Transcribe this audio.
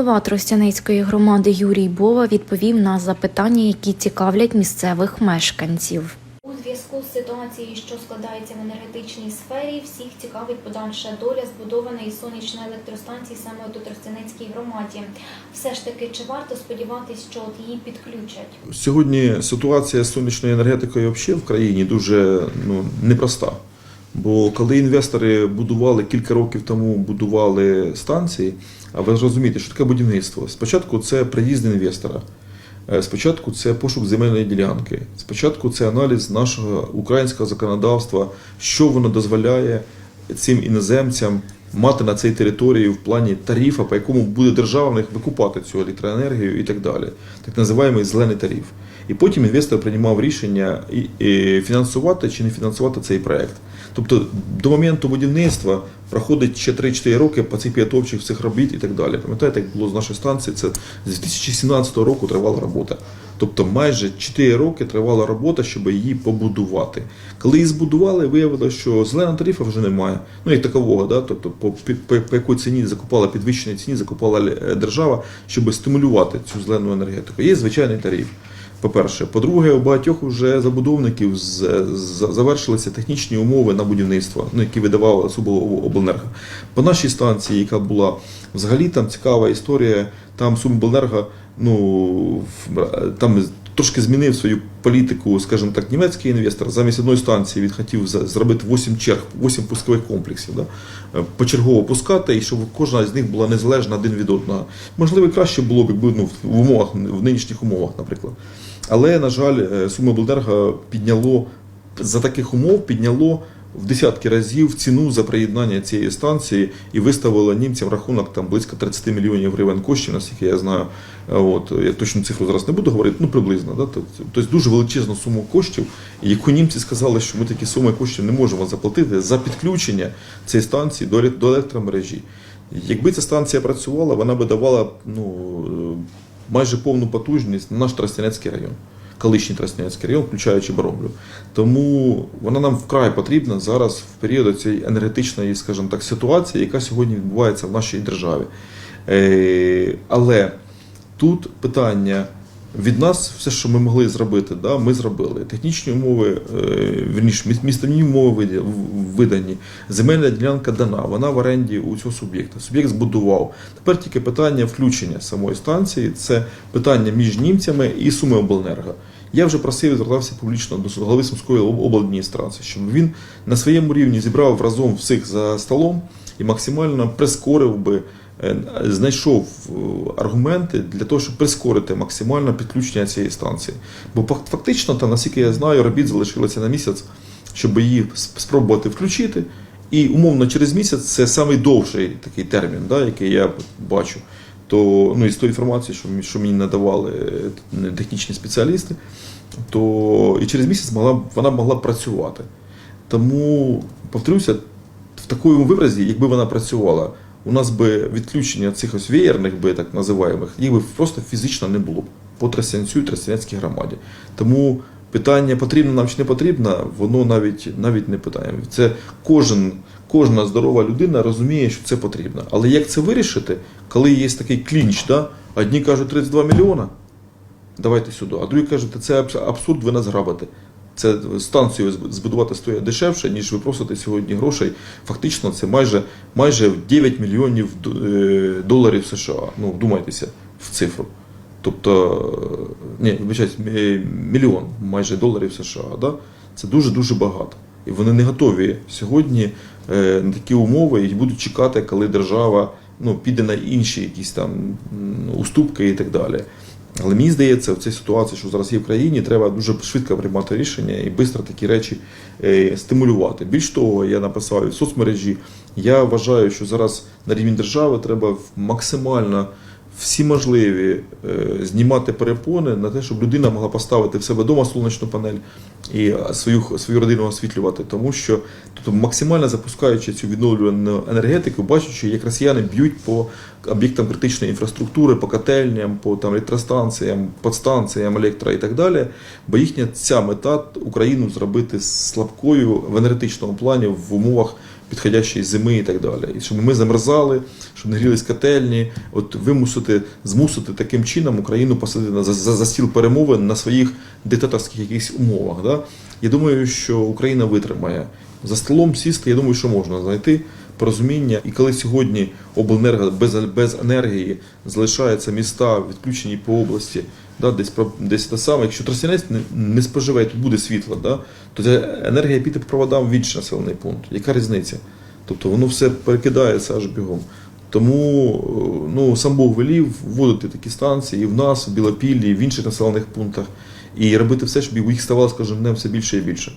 голова Тростяницької громади Юрій Бова відповів на запитання, які цікавлять місцевих мешканців. У зв'язку з ситуацією, що складається в енергетичній сфері, всіх цікавить подальша доля збудованої сонячної електростанції саме у Тростянецькій громаді. Все ж таки, чи варто сподіватись, що от її підключать? Сьогодні ситуація з сонячною енергетикою взагалі в країні дуже ну, непроста. Бо коли інвестори будували кілька років тому будували станції, а ви розумієте, що таке будівництво? Спочатку це приїзд інвестора, Е, спочатку це пошук земельної ділянки, спочатку це аналіз нашого українського законодавства, що воно дозволяє цим іноземцям мати на цій території в плані тарифа, по якому буде держава в них викупати цю електроенергію і так далі. Так називаємо зелений тариф. І потім інвестор приймав рішення фінансувати чи не фінансувати цей проект. Тобто до моменту будівництва проходить ще 3-4 роки по цих підготовчих цих робіт і так далі. Пам'ятаєте, як було з нашої станції, це з 2017 року тривала робота. Тобто майже 4 роки тривала робота, щоб її побудувати. Коли її збудували, виявилося, що зеленого тарифу вже немає. Ну як такового, да? тобто по, під- по, по якій ціні закупала підвищеній ціні, закупала е, держава, щоб стимулювати цю зелену енергетику. Є звичайний тариф. По-перше, по-друге, у багатьох вже забудовників завершилися технічні умови на будівництво, ну, які видавала Субобленерго. По нашій станції, яка була взагалі там цікава історія, там Субобленерго, ну, там трошки змінив свою політику, скажімо так, німецький інвестор. Замість одної станції він хотів зробити 8 черг, 8 пускових комплексів, да? е, почергово пускати, і щоб кожна з них була незалежна один від одного. Можливо, краще було б, якби ну, в умовах, в нинішніх умовах, наприклад. Але, на жаль, е, Сумиблдерго підняло за таких умов підняло в десятки разів ціну за приєднання цієї станції і виставило німцям рахунок там близько 30 мільйонів гривень коштів, наскільки я знаю. Е, От я точну цифру зараз не буду говорити, ну приблизно. Да? Тобто тобто дуже величезну суму коштів, яку німці сказали, що ми такі суми коштів не можемо заплатити за підключення цієї станції до електромережі. Якби ця станція працювала, вона би давала ну, е, майже повну потужність на наш Тростянецький район, колишній Тростянецький район, включаючи Боромлю. Тому вона нам вкрай потрібна зараз в період цієї енергетичної, скажімо так, ситуації, яка сьогодні відбувається в нашій державі. Е, Але тут питання. Від нас все, що ми могли зробити, да, ми зробили. Технічні умови, е, вірніше, міс- умови видані. Земельна ділянка дана, вона в оренді у цього суб'єкта. Суб'єкт збудував. Тепер тільки питання включення самої станції це питання між німцями і Сумиобленерго. Я вже просив і звертався публічно до голови Сумської обладміністрації, щоб він на своєму рівні зібрав разом всіх за столом і максимально прискорив би е, знайшов е, аргументи для того, щоб прискорити максимально підключення цієї станції. Бо фак- фактично, там, наскільки я знаю, робіт залишилося на місяць, щоб її спробувати включити. І умовно через місяць це найдовший такий термін, да, який я бачу. То ну, із тої інформації, що, що мені надавали е, технічні спеціалісти, то і через місяць могла, вона могла працювати. Тому, повторюся, в такому виразі, якби вона працювала, у нас би відключення цих ось веєрних, би так називаємих, їх би просто фізично не було б по Тростянцю і Тростянецькій громаді. Тому питання потрібно нам чи не потрібно, воно навіть навіть не питання. Це кожен, кожна здорова людина розуміє, що це потрібно. Але як це вирішити, коли є такий клінч, да? одні кажуть 32 мільйона, давайте сюди, а другі кажуть, це абсурд, ви нас грабите. Це станцію збудувати стоїть дешевше, ніж ви просите сьогодні грошей. Фактично, це майже, майже 9 мільйонів е, доларів США. Ну, вдумайтеся в цифру. Тобто, е, ні, мільйон майже доларів США. Да? Це дуже-дуже багато. І вони не готові сьогодні е, на такі умови і будуть чекати, коли держава ну, піде на інші якісь там уступки і так далі. Але мені здається, в цій ситуації, що зараз є в країні, треба дуже швидко приймати рішення і швидко такі речі е, стимулювати. Більш того, я написав в соцмережі. Я вважаю, що зараз на рівні держави треба максимально всі можливі е, знімати перепони на те, щоб людина могла поставити в себе вдома сонячну панель і е, свою, свою родину освітлювати. Тому що тобто, максимально запускаючи цю відновлювану енергетику, бачачи, як росіяни б'ють по об'єктам критичної інфраструктури, по котельням, по там, електростанціям, подстанціям електро і так далі. Бо їхня ця мета Україну зробити слабкою в енергетичному плані в умовах підходящої зими і так далі. І щоб ми замерзали, щоб не грілись котельні, от вимусити, змусити таким чином Україну посадити на- за, за, за стіл перемовин на своїх диктаторських якихось умовах. Да? Я думаю, що Україна витримає. За столом сісти, я думаю, що можна знайти порозуміння. І коли сьогодні обленерго без, без енергії залишаються міста, відключені по області, да, десь, десь те саме, якщо Тростянець не, не споживе, тут буде світло, да, то ця енергія піде по проводам в інший населений пункт. Яка різниця? Тобто воно все перекидається аж бігом. Тому е, ну, сам Бог велів вводити такі станції і в нас, в Білопіллі, і в інших населених пунктах, і робити все, щоб їх ставало з кожним днем все більше і більше.